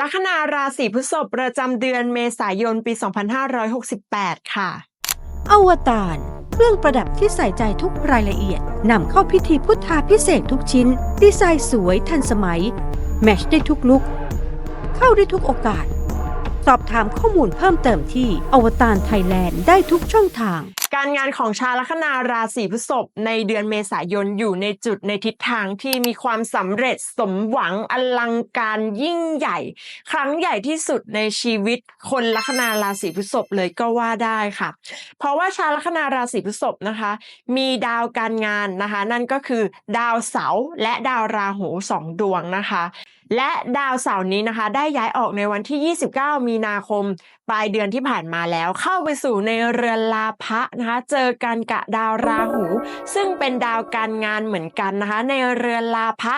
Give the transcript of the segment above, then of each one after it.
ลัคนาราศีพฤษภประจำเดือนเมษายนปี 2568 ค่ะ อวตารเครื่องประดับที่ใส่ใจทุกรายละเอียดนำเข้าพิธีพุทธาพิเศษทุกชิ้น ดีไซน์สวยทันสมัย แมชได้ทุกลุก เข้าได้ทุกโอกาส สอบถามข้อมูลเพิ่มเติมที่อวตารไทยแลนด์ได้ทุกช่องทาง การงานของชาวลัคนาราศีพฤษภในเดือนเมษายนอยู่ในจุดในทิศทางที่มีความสำเร็จสมหวังอลังการยิ่งใหญ่ ครั้งใหญ่ที่สุดในชีวิตคนลัคนาราศีพฤษภเลยก็ว่าได้ค่ะ เพราะว่าชาวลัคนาราศีพฤษภนะคะ มีดาวการงานนะคะ นั่นก็คือดาวเสาร์และดาวราหูสองดวงนะคะ และดาวเสาร์นี้นะคะ ได้ย้ายออกในวันที่ 29 มีนาคม ปลายเดือนที่ผ่านมาแล้ว เข้าไปสู่ในเรือนลาภะนะคะ เจอกันกับดาวราหู ซึ่งเป็นดาวการงานเหมือนกันนะคะ ในเรือนลาภะ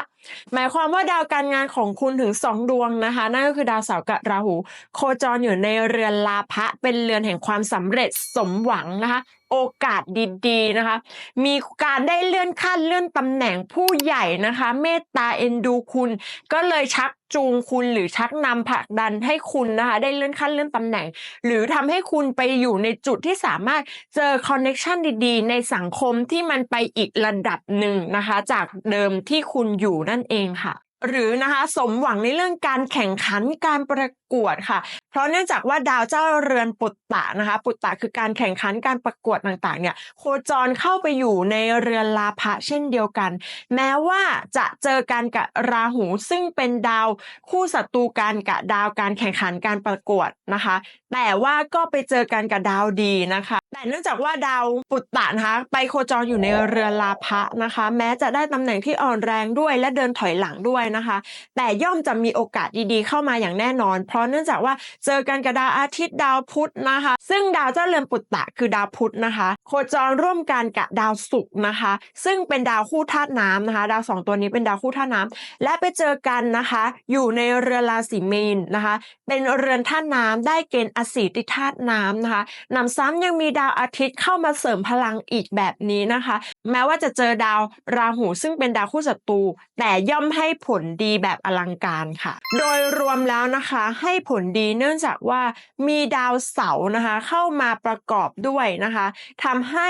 หมายความว่าดาวการงานของคุณถึง 2 ดวงนะคะ นั่นก็คือดาวเสาร์กับราหู โคจรอยู่ในเรือนลาภะเป็นเรือนแห่งความสำเร็จสมหวังนะคะโอกาสดีๆนะคะ มีการได้เลื่อนขั้นเลื่อนตำแหน่งผู้ใหญ่นะคะ เมตตาเอ็นดูคุณ ก็เลยชัก จูงคุณหรือชักนำผลักดันให้คุณนะคะได้เลื่อนขั้นเลื่อนตำแหน่ง หรือทำให้คุณไปอยู่ในจุดที่สามารถเจอคอนเน็ชันดีๆ ในสังคมที่มันไปอีกระดับหนึ่งนะคะ จากเดิมที่คุณอยู่นั่นเองค่ะ หรือนะคะสมหวังในเรื่องการแข่งขันการประกวดค่ะ เพราะเนื่องจากว่าดาวเจ้าเรือนปุตตะนะคะ ปุตตะคือการแข่งขันการประกวดต่างๆเนี่ยโคจรเข้าไปอยู่ในเรือนลาภะเช่นเดียวกัน แม้ว่าจะเจอกันกับราหูซึ่งเป็นดาวคู่ศัตรูกันกับดาวการแข่งขันการประกวดนะคะ แต่ว่าก็ไปเจอกันกับดาวดีนะคะ แต่เนื่องจากว่าดาวปุตตะนะคะ ไปโคจรอยู่ในเรือลาภะนะคะ แม้จะได้ตำแหน่งที่อ่อนแรงด้วยและเดินถอยหลังด้วยนะคะ แต่ย่อมจะมีโอกาสดีๆ เข้ามาอย่างแน่นอน เพราะเนื่องจากว่าเจอกันกับดาวอาทิตย์ดาวพุธนะคะ ซึ่งดาวเจ้าเรือนปุตตะคือดาวพุธนะคะ โคจรร่วมกันกับดาวศุกร์นะคะ ซึ่งเป็นดาวคู่ธาตุน้ำนะคะ ดาวสองตัวนี้เป็นดาวคู่ธาตุน้ำและไปเจอกันนะคะ อยู่ในเรือราศีมีนนะคะ เป็นเรือนธาตุน้ำได้เกณฑ์อสีติธาตุน้ำนะคะหนำซ้ำยังมีดาวอาทิตย์เข้ามาเสริมพลังอีกแบบนี้นะคะแม้ว่าจะเจอดาวราหูซึ่งเป็นดาวคู่ศัตรูแต่ย่อมให้ผลดีแบบอลังการค่ะ โดยรวมแล้วนะคะให้ผลดีเนื่องจากว่ามีดาวเสาร์นะคะ เข้ามาประกอบด้วยนะคะทำให้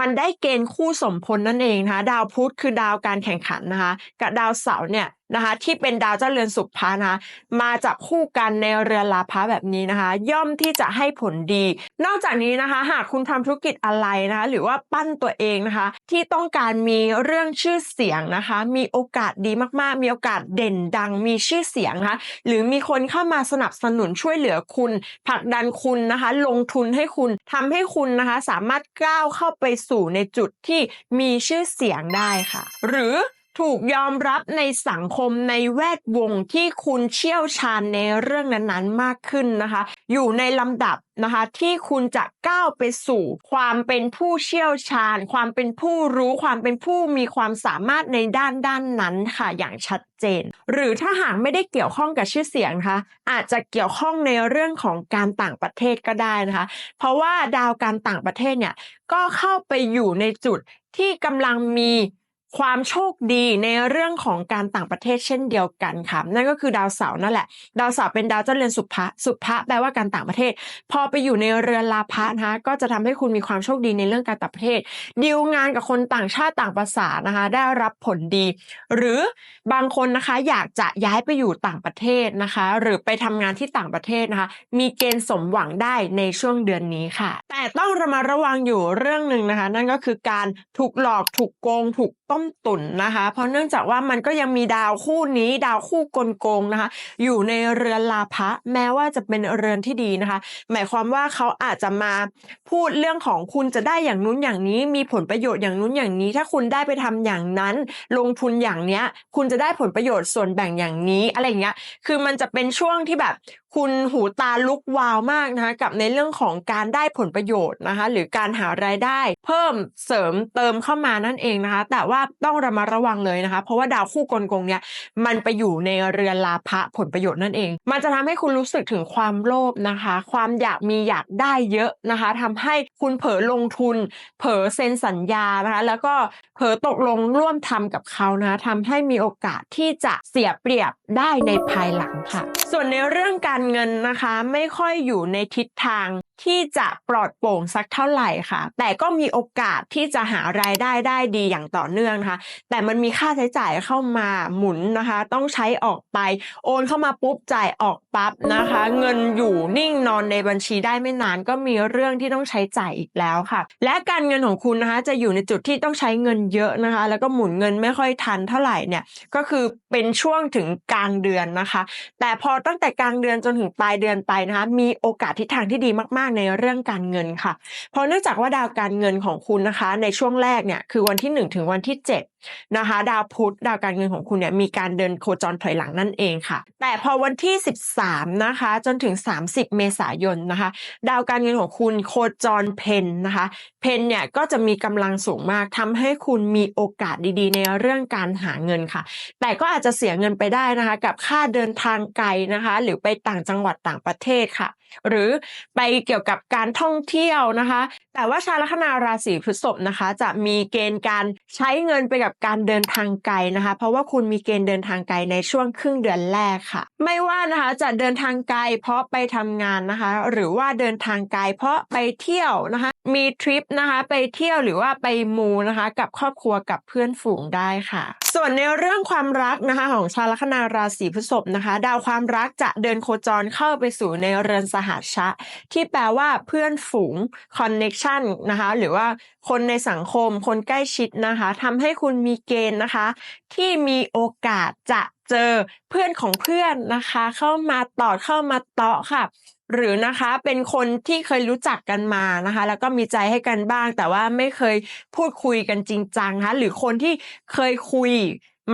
มันได้เกณฑ์คู่สมพลนั่นเองนะคะ ดาวพุธคือดาวการแข่งขันนะคะ กับดาวเสาร์เนี่ยนะคะที่เป็นดาวเจ้าเรือนสุภานะคะมาจับคู่กันในเรือนลาภะแบบนี้นะคะ ย่อมที่จะให้ผลดี นอกจากนี้นะคะ หากคุณทำธุรกิจอะไรนะคะ หรือว่าปั้นตัวเองนะคะที่ต้องการมีเรื่องชื่อเสียงนะคะ มีโอกาสดีมากๆ มีโอกาสเด่นดัง มีชื่อเสียงนะคะหรือมีคนเข้ามาสนับสนุนช่วยเหลือคุณ ผลักดันคุณนะคะ ลงทุนให้คุณทำให้คุณนะคะ สามารถก้าวเข้าไปสู่ในจุดที่มีชื่อเสียงได้ค่ะ หรือ ถูกยอมรับในสังคมในแวดวงที่คุณเชี่ยวชาญในเรื่องนั้นๆมากขึ้นนะคะ อยู่ในลำดับนะคะที่คุณจะก้าวไปสู่ความเป็นผู้เชี่ยวชาญ ความเป็นผู้รู้ความเป็นผู้มีความสามารถในด้านด้านนั้นค่ะอย่างชัดเจน หรือถ้าหากไม่ได้เกี่ยวข้องกับชื่อเสียงนะคะอาจจะเกี่ยวข้องในเรื่องของการต่างประเทศก็ได้นะคะ เพราะว่าดาวการต่างประเทศเนี่ยก็เข้าไปอยู่ในจุดที่กำลังมี ความโชคดีในเรื่องของการต่างประเทศเช่นเดียวกันค่ะนั่นก็คือดาวเสาร์นั่นแหละ ดาวเสาร์เป็นดาวเจ้าเรือนสุภะสุภะแปลว่าการต่างประเทศ พอไปอยู่ในเรือนลาภะนะคะก็จะทำให้คุณมีความโชคดีในเรื่องการต่างประเทศดีลงานกับคนต่างชาติต่างภาษานะคะ ได้รับผลดี หรือบางคนนะคะอยากจะย้ายไปอยู่ต่างประเทศนะคะ หรือไปทำงานที่ต่างประเทศนะคะ มีเกณฑ์สมหวังได้ในช่วงเดือนนี้ค่ะ แต่ต้องระมัดระวังอยู่เรื่องหนึ่งนะคะ นั่นก็คือการถูกหลอกถูกโกงถูกต้มตุ๋นนะคะ เพราะเนื่องจากว่ามันก็ยังมีดาวคู่นี้ ดาวคู่กลโกงนะคะ อยู่ในเรือนลาภะแม้ว่าจะเป็นเรือนที่ดีนะคะ หมายความว่าเขาอาจจะมาพูดเรื่องของคุณจะได้อย่างนู้นอย่างนี้ มีผลประโยชน์อย่างนู้นอย่างนี้ ถ้าคุณได้ไปทำอย่างนั้น ลงทุนอย่างเนี้ย คุณจะได้ผลประโยชน์ส่วนแบ่งอย่างนี้อะไรอย่างเงี้ย คือมันจะเป็นช่วงที่แบบคุณหูตาลุกวาวมากนะคะกับในเรื่องของการได้ผลประโยชน์นะคะ หรือการหารายได้ เพิ่มเสริมเติมเข้ามานั่นเองนะคะ แต่ว่าต้องระมัดระวังเลยนะคะ เพราะว่าดาวคู่กลกงเนี่ยมันไปอยู่ในเรือนลาภะผลประโยชน์นั่นเอง มันจะทำให้คุณรู้สึกถึงความโลภนะคะ ความอยากมีอยากได้เยอะนะคะทำให้คุณเผลอลงทุน เผลอเซ็นสัญญานะคะ แล้วก็เผลอตกลงร่วมทำกับเขานะะทำให้มีโอกาสที่จะเสียเปรียบได้ในภายหลังค่ะ ส่วนในเรื่องการเงินนะคะไม่ค่อยอยู่ในทิศทาง ที่จะปลอดโปร่งสักเท่าไหร่ค่ะ แต่ก็มีโอกาสที่จะหารายได้ได้ดีอย่างต่อเนื่องนะคะ แต่มันมีค่าใช้จ่ายเข้ามาหมุนนะคะ ต้องใช้ออกไป โอนเข้ามาปุ๊บจ่ายออกปั๊บนะคะ เงินอยู่นิ่งนอนในบัญชีได้ไม่นานก็มีเรื่องที่ต้องใช้จ่ายอีกแล้วค่ะ และการเงินของคุณนะคะ จะอยู่ในจุดที่ต้องใช้เงินเยอะนะคะ แล้วก็หมุนเงินไม่ค่อยทันเท่าไหร่เนี่ยก็คือเป็นช่วงถึงกลางเดือนนะคะ แต่พอตั้งแต่กลางเดือนจนถึงปลายเดือนไปนะคะ มีโอกาสทิศทางที่ดีมากในเรื่องการเงินค่ะ เพราะเนื่องจากว่าดาวการเงินของคุณนะคะ ในช่วงแรกเนี่ยคือวันที่ 1 ถึงวันที่ 7 นะคะ ดาวพุธดาวการเงินของคุณเนี่ยมีการเดินโคจรถอยหลังนั่นเองค่ะ แต่พอวันที่ 13 นะคะ จนถึง 30 เมษายนนะคะ ดาวการเงินของคุณโคจรเพนนะคะ เพนเนี่ยก็จะมีกำลังสูงมากทำให้คุณมีโอกาสดีๆ ในเรื่องการหาเงินค่ะ แต่ก็อาจจะเสียเงินไปได้นะคะ กับค่าเดินทางไกลนะคะ หรือไปต่างจังหวัดต่างประเทศค่ะ หรือไปเกี่ยวกับการท่องเที่ยวนะคะ แต่ว่าชาวลัคนาราศีพฤษภนะคะ จะมีเกณฑ์การใช้เงินไปกับการเดินทางไกลนะคะ เพราะว่าคุณมีเกณฑ์เดินทางไกลในช่วงครึ่งเดือนแรกค่ะ ไม่ว่านะคะจะเดินทางไกลเพราะไปทำงานนะคะ หรือว่าเดินทางไกลเพราะไปเที่ยวนะคะ มีทริปนะคะไปเที่ยวหรือว่าไปมูนะคะกับครอบครัวกับเพื่อนฝูงได้ค่ะ ส่วนในเรื่องความรักนะคะของชาวลัคนาราศีพฤษภนะคะ ดาวความรักจะเดินโคจรเข้าไปสู่ในเรือนสหัชะ ที่แปลว่าเพื่อนฝูง connection นะคะหรือว่าคนในสังคมคนใกล้ชิดนะคะทำให้คุณมีเกณฑ์นะคะ ที่มีโอกาสจะ เจอเพื่อนของเพื่อนนะคะ เข้ามาตอดเข้ามาเตาะค่ะ หรือนะคะเป็นคนที่เคยรู้จักกันมานะคะ แล้วก็มีใจให้กันบ้าง แต่ว่าไม่เคยพูดคุยกันจริงจังนะคะหรือคนที่เคยคุย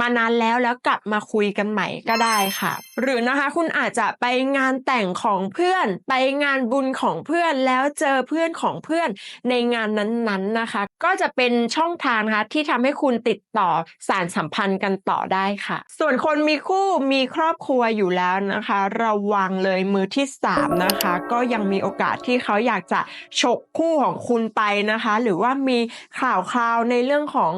มานานแล้วแล้วกลับมาคุยกันใหม่ก็ได้ค่ะ หรือนะคะคุณอาจจะไปงานแต่งของเพื่อน ไปงานบุญของเพื่อนแล้วเจอเพื่อนของเพื่อนในงานนั้นๆนะคะ ก็จะเป็นช่องทางนะคะที่ทำให้คุณติดต่อสารสัมพันธ์กันต่อได้ค่ะ ส่วนคนมีคู่มีครอบครัวอยู่แล้วนะคะ ระวังเลยมือที่สามนะคะ ก็ยังมีโอกาสที่เขาอยากจะฉกคู่ของคุณไปนะคะ หรือว่ามีข่าวคราวในเรื่องของ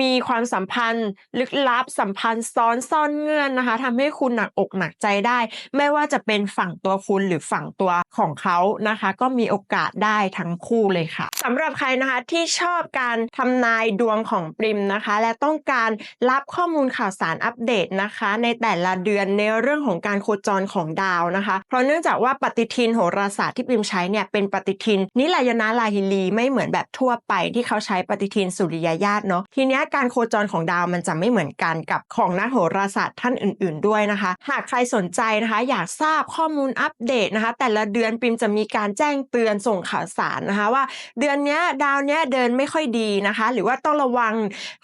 มีความสัมพันธ์ลึกลับสัมพันธ์ซ้อนซ่อนเงื่อนนะคะทำให้คุณหนักอกหนักใจได้ ไม่ว่าจะเป็นฝั่งตัวคุณหรือฝั่งตัวของเขานะคะ ก็มีโอกาสได้ทั้งคู่เลยค่ะสำหรับใครนะคะที่ชอบการทำนายดวงของปริมนะคะ และต้องการรับข้อมูลข่าวสารอัปเดตนะคะ ในแต่ละเดือนในเรื่องของการโคจรของดาวนะคะ เพราะเนื่องจากว่าปฏิทินโหราศาสตร์ที่ปริมใช้เนี่ยเป็นปฏิทินนิลายนาลาฮิลีไม่เหมือนแบบทั่วไปที่เขาใช้ปฏิทินสุริยญาตเนาะทีนี้การโคจรของดาวมันจะไม่เหมือนกันกับของนักโหราศาสตร์ท่านอื่น ๆ ด้วยนะคะ หากใครสนใจนะคะ อยากทราบข้อมูลอัปเดตนะคะ แต่ละเดือนปริมจะมีการแจ้งเตือนส่งข่าวสารนะคะว่าเดือนเนี้ยดาวเนี้ยเดินไม่ค่อยดีนะคะ หรือว่าต้องระวัง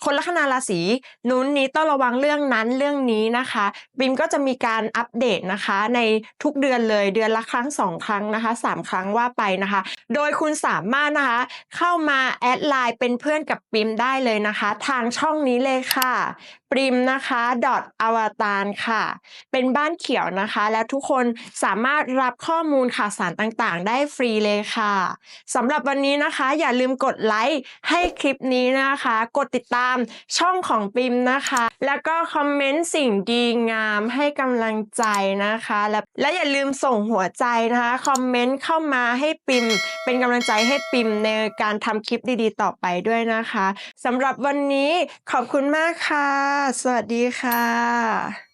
คนลัคนาราศีนู้นนี้ต้องระวังเรื่องนั้นเรื่องนี้นะคะปริมก็จะมีการอัปเดตนะคะ ในทุกเดือนเลยเดือนละครั้งสองครั้งนะคะสามครั้งว่าไปนะคะ โดยคุณสามารถนะคะ เข้ามาแอดไลน์เป็นเพื่อนกับปริมได้เลยนะคะ ทางช่องนี้เลยค่ะปริมนะคะดอทอวตารค่ะ เป็นบ้านเขียวนะคะ และทุกคนสามารถรับข้อมูลข่าวสารต่างๆ ได้ฟรีเลยค่ะสำหรับวันนี้นะคะ อย่าลืมกดไลค์ให้คลิปนี้นะคะ กดติดตามช่องของปริมนะคะ แล้วก็คอมเมนต์สิ่งดีงามให้กำลังใจนะคะ และและอย่าลืมส่งหัวใจนะคะคอมเมนต์เข้ามาให้ปริม เป็นกำลังใจให้ปิมในการทำคลิปดีๆ ต่อไปด้วยนะคะสำหรับวันนี้ขอบคุณมากค่ะสวัสดีค่ะ